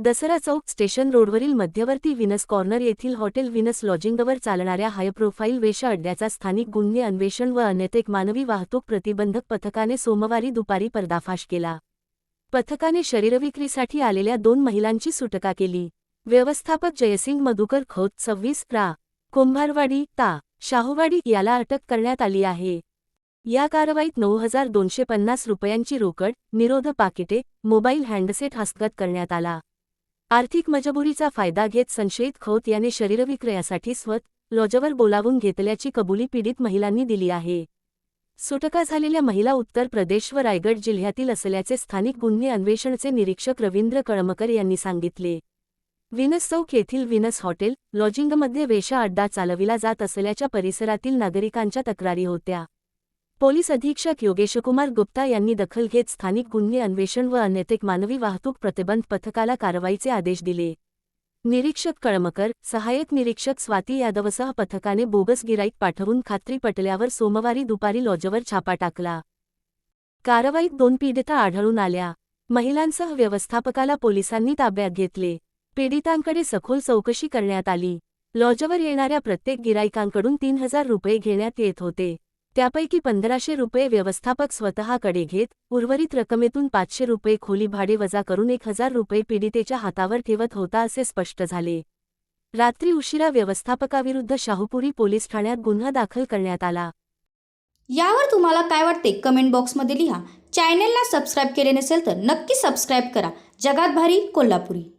Dasara Chowk station रोडवरील मध्यवर्ती Venus corner येथील हॉटेल विनस लॉजिंगवर चालणाऱ्या हायप्रोफाईल वेश अड्ड्याचा स्थानिक गुन्हे अन्वेषण व अनैतिक मानवी वाहतूक प्रतिबंधक पथकाने सोमवारी दुपारी पर्दाफाश केला. पथकाने शरीरविक्रीसाठी आलेल्या दोन महिलांची सुटका केली. व्यवस्थापक जयसिंग मधुकर खोत सव्वीस रा. कुंभारवाडी ता. शाहूवाडी याला अटक करण्यात आली आहे. या कारवाईत नऊ हजार दोनशे पन्नास रुपयांची रोकड निरोध पाकिटे मोबाईल हँडसेट हस्तगत करण्यात आला. आर्थिक मजबुरीचा फायदा घेत संशयित खोत याने शरीरविक्रयासाठी स्वत लॉजवर बोलावून घेतल्याची कबुली पीडित महिलांनी दिली आहे. सुटका झालेल्या महिला उत्तर प्रदेश व रायगड जिल्ह्यातील असल्याचे स्थानिक गुन्हे अन्वेषणचे निरीक्षक रवींद्र कळमकर यांनी सांगितले. विनस चौक येथील विनस हॉटेल लॉजिंगमध्ये वेशा अड्डा चालविला जात असल्याच्या परिसरातील नागरिकांच्या तक्रारी होत्या. पोलीस अधीक्षक योगेशकुमार गुप्ता यांनी दखल घेत स्थानिक गुन्हे अन्वेषण व अनैतिक मानवी वाहतूक प्रतिबंध पथकाला कारवाईचे आदेश दिले. निरीक्षक कळमकर सहाय्यक निरीक्षक स्वाती यादवसह पथकाने बोगस गिराईक पाठवून खात्री पटल्यावर सोमवारी दुपारी लॉजवर छापा टाकला. कारवाईत दोन पीडिता आढळून आल्या. महिलांसह व्यवस्थापकाला पोलिसांनी ताब्यात घेतले. पीडितांकडे सखोल चौकशी करण्यात आली. लॉजवर येणाऱ्या प्रत्येक गिराईकांकडून तीन हजार रुपये घेण्यात येत होते. त्यापैकी पंधराशे रुपये व्यवस्थापक स्वतःकडे घेत उर्वरित रकमेतून पाचशे रुपये खोली भाडे वजा करून एक हजार रुपये पीडितेच्या हातावर ठेवत होता असे स्पष्ट झाले. रात्री उशिरा व्यवस्थापकाविरुद्ध शाहूपुरी पोलीस ठाण्यात गुन्हा दाखल करण्यात आला. यावर तुम्हाला काय वाटते? कमेंट बॉक्समध्ये लिहा. चॅनेलला सबस्क्राईब केले नसेल तर नक्की सबस्क्राईब करा. जगात भारी कोल्हापुरी.